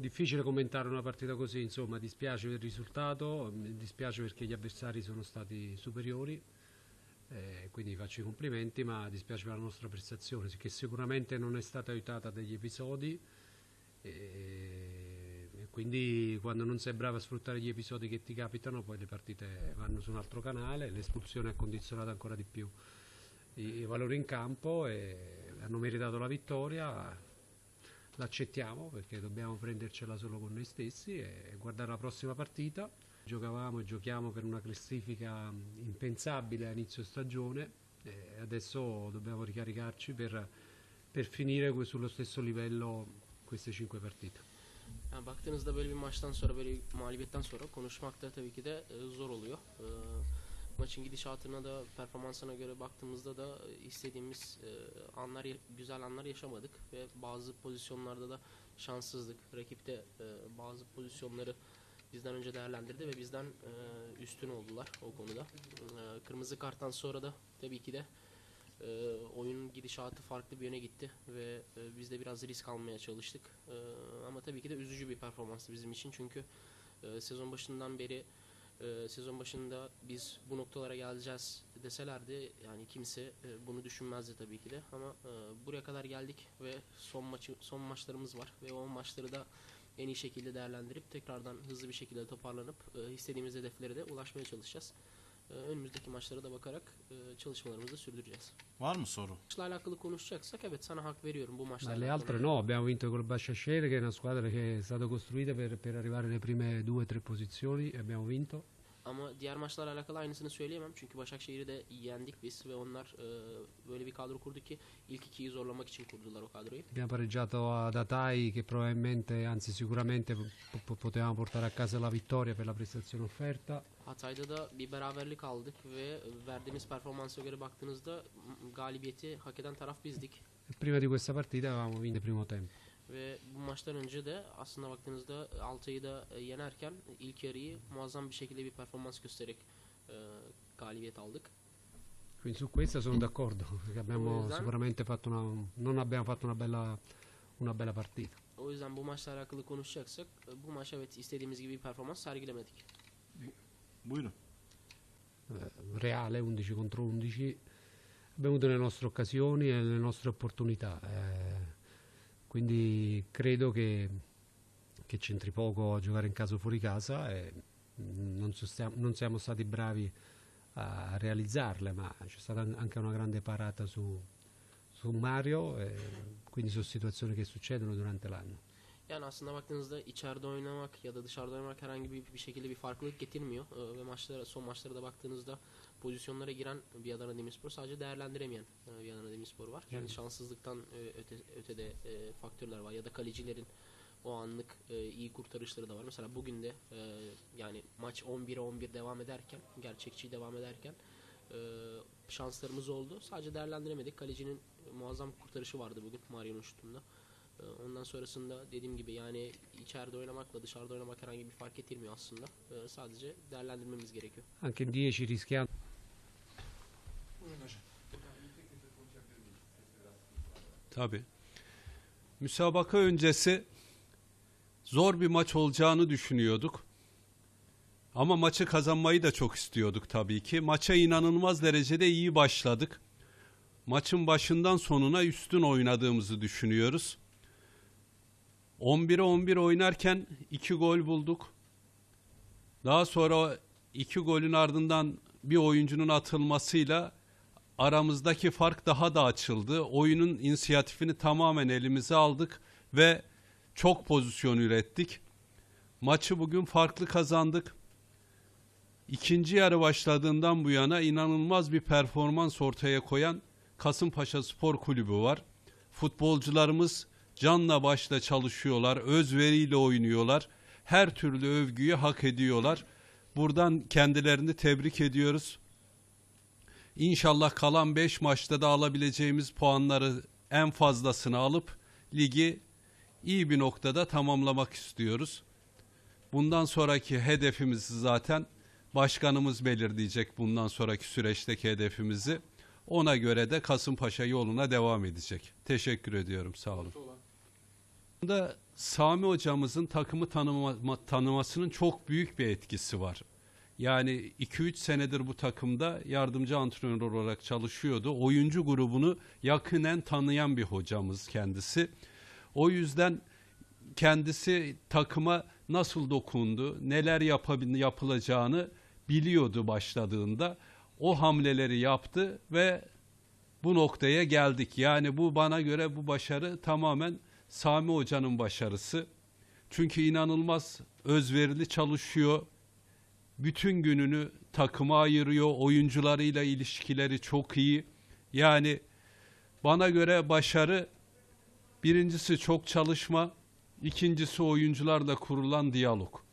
Difficile commentare una partita così, insomma, dispiace per il risultato, dispiace perché gli avversari sono stati superiori, eh, quindi faccio i complimenti, ma dispiace per la nostra prestazione, che sicuramente non è stata aiutata dagli episodi e, e quindi quando non sei bravo a sfruttare gli episodi che ti capitano, poi le partite vanno su un altro canale, l'espulsione ha condizionato ancora di più i, i valori in campo e hanno meritato la vittoria, l'accettiamo perché dobbiamo prendercela solo con noi stessi e guardare la prossima partita. Giocavamo e giochiamo per una classifica impensabile a inizio stagione e adesso dobbiamo ricaricarci per, per finire sullo stesso livello queste cinque partite. Yani baktığınızda böyle bir maçtan sonra böyle mağlubiyetten sonra konuşmak da tabii ki de zor oluyor. E, maçın gidişatına da performansına göre baktığımızda da e, istediğimiz e, anlar güzel anlar yaşamadık ve bazı pozisyonlarda da şanssızlık. Rakip de e, bazı pozisyonları bizden önce değerlendirdi ve bizden e, üstün oldular o konuda. E, kırmızı karttan sonra da tabii ki de e, oyunun gidişatı farklı bir yöne gitti ve e, biz de biraz risk almaya çalıştık. E, ama tabii ki de üzücü bir performanstı bizim için çünkü e, sezon başından beri e, sezon başında biz bu noktalara geleceğiz deselerdi yani kimse e, bunu düşünmezdi tabii ki de ama e, buraya kadar geldik ve son maçı son maçlarımız var ve o maçları da en iyi şekilde değerlendirip tekrardan hızlı bir şekilde toparlanıp istediğimiz hedeflere de ulaşmaya çalışacağız. E, önümüzdeki maçlara da bakarak e, çalışmalarımızı sürdüreceğiz. Var mı soru? Maçla alakalı konuşacaksak evet sana hak veriyorum bu maçla Dalle alakalı. altre no, abbiamo vinto col Basciascere che è una squadra che è stata costruita per, per arrivare alle prime due tre posizioni e abbiamo vinto. Ama diğer maçlarla alakalı aynısını söyleyemem. Çünkü Başakşehir'i de yendik biz ve onlar e, böyle bir kadro kurdu ki ilk ikiyi zorlamak için kurdular o kadroyu. Abbiamo pareggiato ad Atai che probabilmente, anzi sicuramente po- po- potevamo portare a casa la vittoria per la prestazione offerta. Hatay'da da bir beraberlik aldık ve verdiğimiz performansa göre baktığınızda galibiyeti hak eden taraf bizdik. Prima di questa partita avevamo vinto il primo tempo. Ve bu maçtan önce de aslında baktığınızda Altay'ı da e, yenerken ilk yarıyı muazzam bir şekilde bir performans göstererek e, galibiyet aldık. Quindi su questo sono d'accordo, perché abbiamo Esatto. sicuramente fatto una, non abbiamo fatto una bella, una bella partita. O yüzden bu maçla alakalı konuşacaksak e, bu maç evet istediğimiz gibi bir performans sergilemedik. Buyurun. Eh, reale 11 contro 11 abbiamo avuto le nostre occasioni e le nostre opportunità eh, quindi credo che, che c'entri poco a giocare in casa o fuori casa e non, so- stiamo- non siamo stati bravi a realizzarle ma c'è stata an- anche una grande parata su, su Mario quindi sono situazioni che succedono durante l'anno Yani aslında baktığınızda içeride oynamak ya da dışarıda oynamak herhangi bir, bir şekilde bir farklılık getirmiyor. Ee, ve maçlara, son maçlara da baktığınızda pozisyonlara giren bir Adana Demirspor sadece değerlendiremeyen e, bir Adana Demirspor var. Yani Evet. şanssızlıktan e, öte, ötede e, faktörler var ya da kalecilerin o anlık e, iyi kurtarışları da var. Mesela bugün de e, yani maç 11'e 11 devam ederken, gerçekçi devam ederken e, şanslarımız oldu. Sadece değerlendiremedik. Kalecinin muazzam kurtarışı vardı bugün Mario'nun şutunda. Ee, Ondan sonrasında dediğim gibi yani içeride oynamakla dışarıda oynamak herhangi bir fark ettirmiyor aslında. Ee, Sadece değerlendirmemiz gerekiyor. anche in 10 rischiando Tabii. Müsabaka öncesi zor bir maç olacağını düşünüyorduk. Ama maçı kazanmayı da çok istiyorduk tabii ki. Maça inanılmaz derecede iyi başladık. Maçın başından sonuna üstün oynadığımızı düşünüyoruz. 11'e 11 oynarken 2 gol bulduk. Daha sonra iki golün ardından bir oyuncunun atılmasıyla aramızdaki fark daha da açıldı. Oyunun inisiyatifini tamamen elimize aldık ve çok pozisyon ürettik. Maçı bugün farklı kazandık. İkinci yarı başladığından bu yana inanılmaz bir performans ortaya koyan Kasımpaşa Spor Kulübü var. Futbolcularımız canla başla çalışıyorlar, özveriyle oynuyorlar. Her türlü övgüyü hak ediyorlar. Buradan kendilerini tebrik ediyoruz. İnşallah kalan 5 maçta da alabileceğimiz puanları en fazlasını alıp ligi iyi bir noktada tamamlamak istiyoruz. Bundan sonraki hedefimizi zaten başkanımız belirleyecek bundan sonraki süreçteki hedefimizi. Ona göre de Kasımpaşa yoluna devam edecek. Teşekkür ediyorum. Sağ olun. Da Sami hocamızın takımı tanıma, tanımasının çok büyük bir etkisi var. Yani 2-3 senedir bu takımda yardımcı antrenör olarak çalışıyordu. Oyuncu grubunu yakinen tanıyan bir hocamız kendisi. O yüzden kendisi takıma nasıl dokundu, neler yapılacağını biliyordu başladığında. O hamleleri yaptı ve bu noktaya geldik. Yani bu bana göre bu başarı tamamen Sami Hoca'nın başarısı. Çünkü inanılmaz özverili çalışıyor. Bütün gününü takıma ayırıyor. Oyuncularıyla ilişkileri çok iyi. Yani bana göre başarı birincisi çok çalışma, ikincisi oyuncularla kurulan diyalog.